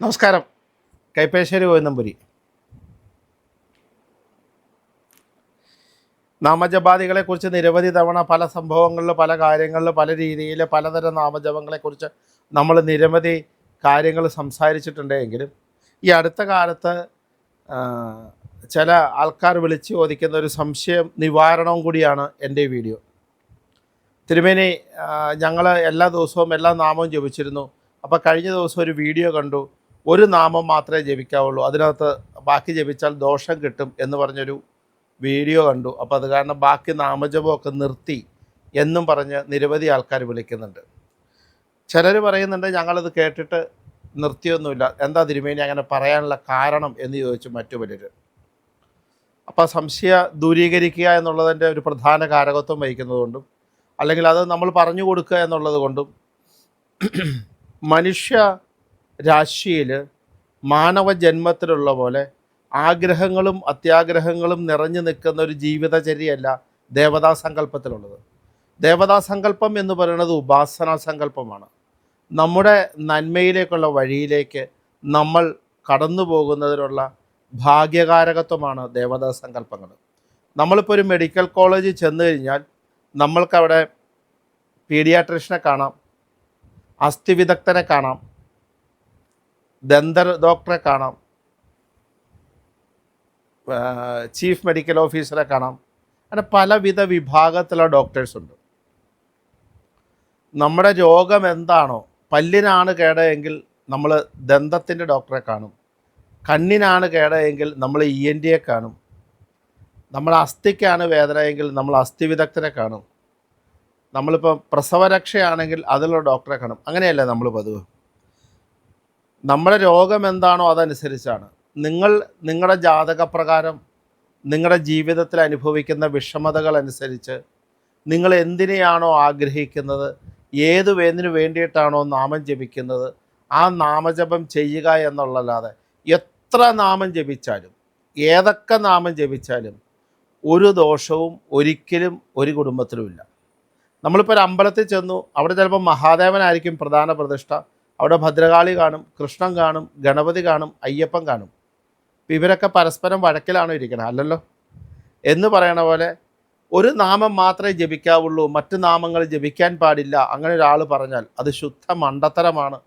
നമസ്കാരം. കൈപ്പേശ്ശേരി കോയനമ്പുരി നാമജപാദികളെക്കുറിച്ച് നിരവധി തവണ പല സംഭവങ്ങളിൽ പല കാര്യങ്ങളിൽ പല രീതിയിൽ പലതരം നാമജപങ്ങളെക്കുറിച്ച് നമ്മൾ നിരവധി കാര്യങ്ങൾ സംസാരിച്ചിട്ടുണ്ടെങ്കിലും ഈ അടുത്ത കാലത്ത് ചില ആൾക്കാർ വിളിച്ച് ചോദിക്കുന്ന ഒരു സംശയം നിവാരണവും കൂടിയാണ് എന്റെ വീഡിയോ. തിരുമേനി ഞങ്ങൾ എല്ലാ ദിവസവും എല്ലാ നാമവും ജപിച്ചിരുന്നു. അപ്പോൾ കഴിഞ്ഞ ദിവസം ഒരു വീഡിയോ കണ്ടു. ഒരു നാമം മാത്രമേ ജപിക്കാവുള്ളൂ. അതിനകത്ത് ബാക്കി ജപിച്ചാൽ ദോഷം കിട്ടും എന്ന് പറഞ്ഞൊരു വീഡിയോ കണ്ടു. അപ്പോൾ അത് കാരണം ബാക്കി നാമജപമൊക്കെ നിർത്തി എന്നും പറഞ്ഞ് നിരവധി ആൾക്കാർ വിളിക്കുന്നുണ്ട്. ചിലർ പറയുന്നുണ്ട് ഞങ്ങളത് കേട്ടിട്ട് നിർത്തിയൊന്നുമില്ല. എന്താ തിരുമേനി അങ്ങനെ പറയാനുള്ള കാരണം എന്ന് ചോദിച്ചു മറ്റു പലരും. അപ്പോൾ സംശയ ദൂരീകരിക്കുക എന്നുള്ളതിന്റെ ഒരു പ്രധാന കാരകത്വം വഹിക്കുന്നതുകൊണ്ടും അല്ലെങ്കിൽ അത് നമ്മൾ പറഞ്ഞു കൊടുക്കുക എന്നുള്ളത് കൊണ്ടും മനുഷ്യ രാശിയിൽ മാനവ ജന്മത്തിലുള്ള പോലെ ആഗ്രഹങ്ങളും അത്യാഗ്രഹങ്ങളും നിറഞ്ഞു നിൽക്കുന്ന ഒരു ജീവിതചര്യല്ല ദേവതാ സങ്കല്പത്തിലുള്ളത് ദേവതാ സങ്കല്പം എന്ന് പറയുന്നത് ഉപാസനാ സങ്കല്പമാണ്. നമ്മുടെ നന്മയിലേക്കുള്ള വഴിയിലേക്ക് നമ്മൾ കടന്നു പോകുന്നതിനുള്ള ഭാഗ്യകാരകത്വമാണ് ദേവതാ സങ്കല്പങ്ങൾ നമ്മളിപ്പോൾ ഒരു മെഡിക്കൽ കോളേജിൽ ചെന്ന് കഴിഞ്ഞാൽ നമ്മൾക്കവിടെ പീഡിയാട്രിഷനെ കാണാം അസ്ഥി വിദഗ്ധനെ കാണാം ദന്ത ഡോക്ടറെ കാണാം. ചീഫ് മെഡിക്കൽ ഓഫീസറെ കാണാം. അങ്ങനെ പലവിധ വിഭാഗത്തിലുള്ള ഡോക്ടേഴ്സ് ഉണ്ട്. നമ്മുടെ രോഗം എന്താണോ പല്ലിനാണ് കേടയെങ്കിൽ നമ്മൾ ദന്തത്തിന്റെ ഡോക്ടറെ കാണും. കണ്ണിനാണ് കേടയെങ്കിൽ നമ്മൾ ഇ എൻ ഡിയെ കാണും. നമ്മുടെ അസ്ഥിക്കാണ് വേദനയെങ്കിൽ നമ്മൾ അസ്ഥി വിദഗ്ധനെ കാണും. നമ്മളിപ്പോൾ പ്രസവരക്ഷയാണെങ്കിൽ അതിലുള്ള ഡോക്ടറെ കാണും. അങ്ങനെയല്ലേ നമ്മൾ പതിവ്? നമ്മുടെ രോഗം എന്താണോ അതനുസരിച്ചാണ്. നിങ്ങൾ നിങ്ങളുടെ ജാതകപ്രകാരം നിങ്ങളുടെ ജീവിതത്തിൽ അനുഭവിക്കുന്ന വിഷമതകൾ അനുസരിച്ച് നിങ്ങൾ എന്തിനെയാണോ ആഗ്രഹിക്കുന്നത് ഏതു വേദിനു വേണ്ടിയിട്ടാണോ നാമം ജപിക്കുന്നത് ആ നാമജപം ചെയ്യുക എന്നുള്ളല്ലാതെ എത്ര നാമം ജപിച്ചാലും ഏതൊക്കെ നാമം ജപിച്ചാലും ഒരു ദോഷവും ഒരിക്കലും ഒരു കുടുംബത്തിലുമില്ല. നമ്മളിപ്പോൾ ഒരു അമ്പലത്തിൽ ചെന്നു അവിടെ ചിലപ്പോൾ മഹാദേവനായിരിക്കും പ്രധാന പ്രതിഷ്ഠ. അവിടെ ഭദ്രകാളി കാണും കൃഷ്ണൻ കാണും ഗണപതി കാണും അയ്യപ്പൻ കാണും. ഇവരൊക്കെ പരസ്പരം വഴക്കിലാണോ ഇരിക്കണം? അല്ലല്ലോ. എന്ന് പറയണ പോലെ ഒരു നാമം മാത്രമേ ജപിക്കാവുള്ളൂ മറ്റു നാമങ്ങൾ ജപിക്കാൻ പാടില്ല. അങ്ങനെ ഒരാൾ പറഞ്ഞാൽ അത് ശുദ്ധ മണ്ടത്തരമാണ്.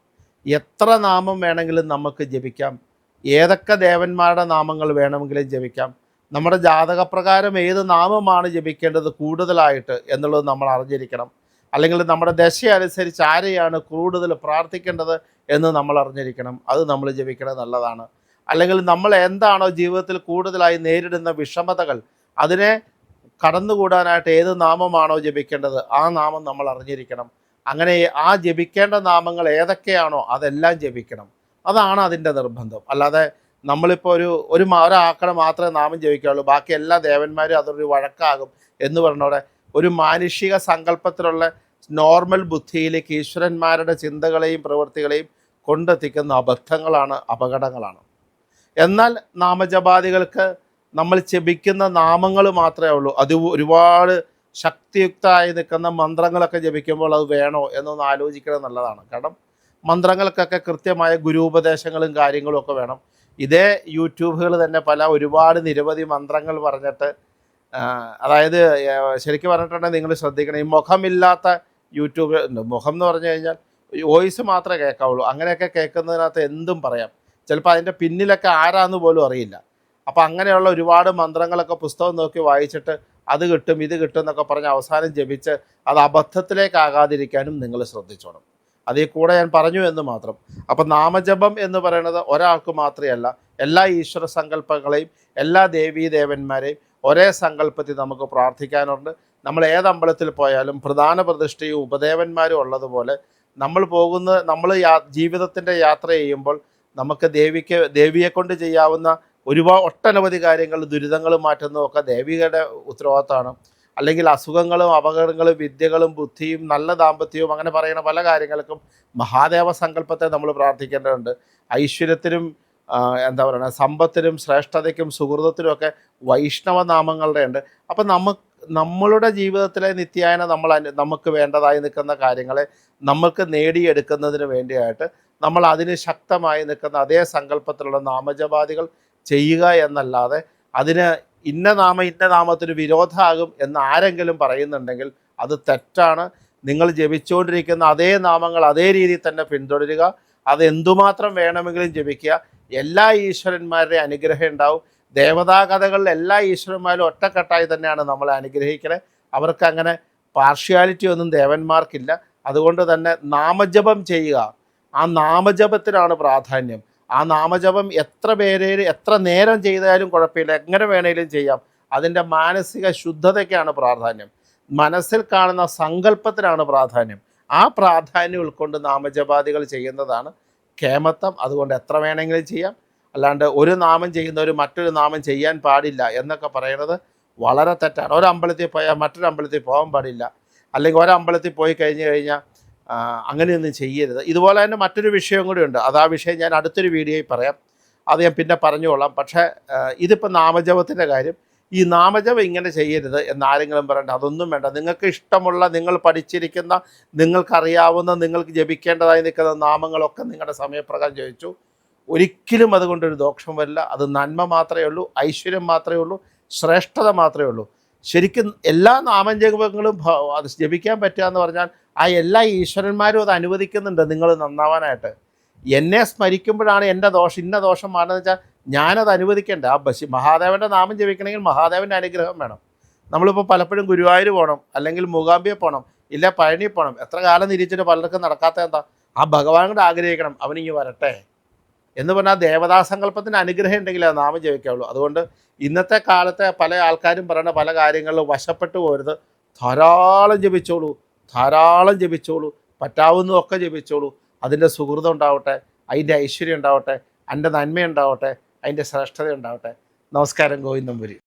എത്ര നാമം വേണമെങ്കിലും നമുക്ക് ജപിക്കാം. ഏതൊക്കെ ദേവന്മാരുടെ നാമങ്ങൾ വേണമെങ്കിലും ജപിക്കാം. നമ്മുടെ ജാതകപ്രകാരം ഏത് നാമമാണ് ജപിക്കേണ്ടത് കൂടുതലായിട്ട് എന്നുള്ളത് നമ്മൾ അറിഞ്ഞിരിക്കണം. അല്ലെങ്കിൽ നമ്മുടെ ദശ അനുസരിച്ച് ആരെയാണ് കൂടുതൽ പ്രാർത്ഥിക്കേണ്ടത് എന്ന് നമ്മൾ അറിഞ്ഞിരിക്കണം. അത് നമ്മൾ ജപിക്കണത് നല്ലതാണ്. അല്ലെങ്കിൽ നമ്മൾ എന്താണോ ജീവിതത്തിൽ കൂടുതലായി നേരിടുന്ന വിഷമതകൾ അതിനെ കടന്നുകൂടാനായിട്ട് ഏത് നാമമാണോ ജപിക്കേണ്ടത് ആ നാമം നമ്മൾ അറിഞ്ഞിരിക്കണം. അങ്ങനെ ആ ജപിക്കേണ്ട നാമങ്ങൾ ഏതൊക്കെയാണോ അതെല്ലാം ജപിക്കണം. അതാണ് അതിന്റെ നിർബന്ധം. അല്ലാതെ നമ്മളിപ്പോൾ ഒരു ഒരു മ- മാത്രമേ നാമം ജപിക്കാവുള്ളൂ ബാക്കി എല്ലാ ദേവന്മാരും അതൊരു വഴക്കാകും എന്ന് പറഞ്ഞോടെ ഒരു മാനുഷിക സങ്കല്പത്തിലുള്ള നോർമൽ ബുദ്ധിയിലേക്ക് ഈശ്വരന്മാരുടെ ചിന്തകളെയും പ്രവൃത്തികളെയും കൊണ്ടെത്തിക്കുന്ന അബദ്ധങ്ങളാണ് അപകടങ്ങളാണ്. എന്നാൽ നാമജപാദികൾക്ക് നമ്മൾ ജപിക്കുന്ന നാമങ്ങൾ മാത്രമേ ഉള്ളൂ. അത് ഒരുപാട് ശക്തിയുക്തമായി നിൽക്കുന്ന മന്ത്രങ്ങളൊക്കെ ജപിക്കുമ്പോൾ അത് വേണോ എന്നൊന്ന് ആലോചിക്കുന്നത് നല്ലതാണ്. കാരണം മന്ത്രങ്ങൾക്കൊക്കെ കൃത്യമായ ഗുരുപദേശങ്ങളും കാര്യങ്ങളും ഒക്കെ വേണം. ഇതേ യൂട്യൂബുകൾ തന്നെ പല ഒരുപാട് നിരവധി മന്ത്രങ്ങൾ പറഞ്ഞിട്ട് അതായത് ശരിക്കും പറഞ്ഞിട്ടുണ്ടെങ്കിൽ നിങ്ങൾ ശ്രദ്ധിക്കണം. ഈ മുഖമില്ലാത്ത യൂട്യൂബ് മുഖം എന്ന് പറഞ്ഞു കഴിഞ്ഞാൽ വോയിസ് മാത്രമേ കേൾക്കാവുള്ളൂ. അങ്ങനെയൊക്കെ കേൾക്കുന്നതിനകത്ത് എന്തും പറയാം. ചിലപ്പോൾ അതിന്റെ പിന്നിലൊക്കെ ആരാന്ന് പോലും അറിയില്ല. അപ്പോൾ അങ്ങനെയുള്ള ഒരുപാട് മന്ത്രങ്ങളൊക്കെ പുസ്തകം നോക്കി വായിച്ചിട്ട് അത് കിട്ടും ഇത് കിട്ടും എന്നൊക്കെ പറഞ്ഞ് അവസാനം ജപിച്ച് അത് അബദ്ധത്തിലേക്കാകാതിരിക്കാനും നിങ്ങൾ ശ്രദ്ധിച്ചോണം. അതിൽ കൂടെ ഞാൻ പറഞ്ഞു എന്ന് മാത്രം. അപ്പം നാമജപം എന്ന് പറയുന്നത് ഒരാൾക്ക് മാത്രമല്ല എല്ലാ ഈശ്വര സങ്കല്പങ്ങളെയും എല്ലാ ദേവീ ദേവന്മാരെയും ഒരേ സങ്കല്പത്തിൽ നമുക്ക് പ്രാർത്ഥിക്കാനുണ്ട്. നമ്മൾ ഏത് അമ്പലത്തിൽ പോയാലും പ്രധാന പ്രതിഷ്ഠയും ഉപദേവന്മാരും ഉള്ളതുപോലെ നമ്മൾ പോകുന്ന നമ്മൾ യാ ജീവിതത്തിന്റെ യാത്ര ചെയ്യുമ്പോൾ നമുക്ക് ദേവിക്ക് ദേവിയെ കൊണ്ട് ചെയ്യാവുന്ന ഒരുപാട് ഒട്ടനവധി കാര്യങ്ങൾ ദുരിതങ്ങൾ മാറ്റുന്നതൊക്കെ ദേവികയുടെ ഉത്തരവാദിത്തമാണ്. അല്ലെങ്കിൽ അസുഖങ്ങളും അപകടങ്ങളും വിദ്യകളും ബുദ്ധിയും നല്ല ദാമ്പത്യവും അങ്ങനെ പറയുന്ന പല കാര്യങ്ങൾക്കും മഹാദേവ സങ്കല്പത്തെ നമ്മൾ പ്രാർത്ഥിക്കേണ്ടതുണ്ട്. ഐശ്വര്യത്തിനും എന്താ പറയുക സമ്പത്തിനും ശ്രേഷ്ഠതയ്ക്കും സുഹൃതത്തിനും ഒക്കെ വൈഷ്ണവ നാമങ്ങളുടെ ഉണ്ട് അപ്പം നമുക്ക് നമ്മളുടെ ജീവിതത്തിലെ നിത്യായന നമ്മൾ നമുക്ക് വേണ്ടതായി നിൽക്കുന്ന കാര്യങ്ങളെ നമ്മൾക്ക് നേടിയെടുക്കുന്നതിന് വേണ്ടിയായിട്ട് നമ്മൾ അതിന് ശക്തമായി നിൽക്കുന്ന അതേ സങ്കല്പത്തിലുള്ള നാമജപാദികൾ ചെയ്യുക എന്നല്ലാതെ അതിന് ഇന്ന നാമ ഇന്ന നാമത്തിന് വിരോധമാകും എന്ന് ആരെങ്കിലും പറയുന്നുണ്ടെങ്കിൽ അത് തെറ്റാണ്. നിങ്ങൾ ജപിച്ചുകൊണ്ടിരിക്കുന്ന അതേ നാമങ്ങൾ അതേ രീതിയിൽ തന്നെ പിന്തുടരുക. അത് എന്തുമാത്രം വേണമെങ്കിലും ജപിക്കുക. എല്ലാ ഈശ്വരന്മാരുടെയും അനുഗ്രഹം ഉണ്ടാവും. ദേവതാ കഥകളിൽ എല്ലാ ഈശ്വരന്മാരും ഒറ്റക്കെട്ടായി തന്നെയാണ് നമ്മളെ അനുഗ്രഹിക്കുന്നത് അവർക്ക് അങ്ങനെ പാർഷ്യാലിറ്റി ഒന്നും ദേവന്മാർക്കില്ല. അതുകൊണ്ട് തന്നെ നാമജപം ചെയ്യുക. ആ നാമജപത്തിനാണ് പ്രാധാന്യം. ആ നാമജപം എത്ര പേരെ എത്ര നേരം ചെയ്താലും കുഴപ്പമില്ല. എങ്ങനെ വേണേലും ചെയ്യാം. അതിന്റെ മാനസിക ശുദ്ധതയ്ക്കാണ് പ്രാധാന്യം. മനസ്സിൽ കാണുന്ന സങ്കല്പത്തിനാണ് പ്രാധാന്യം. ആ പ്രാധാന്യം ഉൾക്കൊണ്ട് നാമജപാദികൾ ചെയ്യുന്നതാണ് കേമത്വം അതുകൊണ്ട് എത്ര വേണമെങ്കിലും ചെയ്യാം. അല്ലാണ്ട് ഒരു നാമം ചെയ്യുന്നവർ മറ്റൊരു നാമം ചെയ്യാൻ പാടില്ല എന്നൊക്കെ പറയുന്നത് വളരെ തെറ്റാണ്. ഒരു അമ്പലത്തിൽ പോയാൽ മറ്റൊരു അമ്പലത്തിൽ പോകാൻ പാടില്ല. അല്ലെങ്കിൽ ഒരമ്പലത്തിൽ പോയി കഴിഞ്ഞ് കഴിഞ്ഞാൽ അങ്ങനെയൊന്നും ചെയ്യരുത്. ഇതുപോലെ തന്നെ മറ്റൊരു വിഷയം കൂടി ഉണ്ട്. അത് ആ വിഷയം ഞാൻ അടുത്തൊരു വീഡിയോയിൽ പറയാം. അത് ഞാൻ പിന്നെ പറഞ്ഞുകൊള്ളാം. പക്ഷേ ഇതിപ്പോൾ നാമജപത്തിന്റെ കാര്യം. ഈ നാമജപം ഇങ്ങനെ ചെയ്യരുത് എന്നാരെങ്കിലും പറയേണ്ട. അതൊന്നും വേണ്ട. നിങ്ങൾക്ക് ഇഷ്ടമുള്ള നിങ്ങൾ പഠിച്ചിരിക്കുന്ന നിങ്ങൾക്കറിയാവുന്ന നിങ്ങൾക്ക് ജപിക്കേണ്ടതായി നിൽക്കുന്ന നാമങ്ങളൊക്കെ നിങ്ങളുടെ സമയപ്രകാരം ജപിച്ചു. ഒരിക്കലും അതുകൊണ്ടൊരു ദോഷം വരില്ല. അത് നന്മ മാത്രമേ ഉള്ളൂ ഐശ്വര്യം മാത്രമേ ഉള്ളൂ ശ്രേഷ്ഠത മാത്രമേ ഉള്ളൂ. ശരിക്കും എല്ലാ നാമജപങ്ങളും അത് ജപിക്കാൻ പറ്റുക എന്ന് പറഞ്ഞാൽ ആ എല്ലാ ഈശ്വരന്മാരും അത് അനുവദിക്കുന്നുണ്ട്. നിങ്ങൾ നന്നാവാനായിട്ട്. എന്നെ സ്മരിക്കുമ്പോഴാണ് എന്റെ ദോഷം ഇന്ന ദോഷം മാറുന്നത് വെച്ചാൽ ഞാനത് അനുവദിക്കേണ്ട. ആ ബസ് മഹാദേവന്റെ നാമം ജപിക്കണമെങ്കിൽ മഹാദേവന്റെ അനുഗ്രഹം വേണം. നമ്മളിപ്പോൾ പലപ്പോഴും ഗുരുവായൂർ പോകണം അല്ലെങ്കിൽ മൂകാംബിയെ പോകണം ഇല്ല പഴനി പോകണം. എത്ര കാലം നിരീച്ചിട്ട് പലർക്കും നടക്കാത്ത എന്താ? ആ ഭഗവാൻ കൂടെ ആഗ്രഹിക്കണം അവനിങ്ങ് വരട്ടെ. എന്ന് പറഞ്ഞാൽ ദേവതാസങ്കല്പത്തിന് അനുഗ്രഹം ഉണ്ടെങ്കിൽ അത് നാമം ജപിക്കാവുള്ളൂ. അതുകൊണ്ട് ഇന്നത്തെ കാലത്തെ പല ആൾക്കാരും പറയുന്ന പല കാര്യങ്ങളിലും വശപ്പെട്ടു പോരുത്. ധാരാളം ജപിച്ചോളൂ. ധാരാളം ജപിച്ചോളൂ. പറ്റാവുന്നതൊക്കെ ജപിച്ചോളൂ. അതിന്റെ സുഹൃതം ഉണ്ടാവട്ടെ അതിന്റെ ഐശ്വര്യം ഉണ്ടാവട്ടെ അതിന്റെ നന്മ ഉണ്ടാവട്ടെ അതിന്റെ ശ്രേഷ്ഠത ഉണ്ടാവട്ടെ. നമസ്കാരം ഗോവിന്ദം പുരി.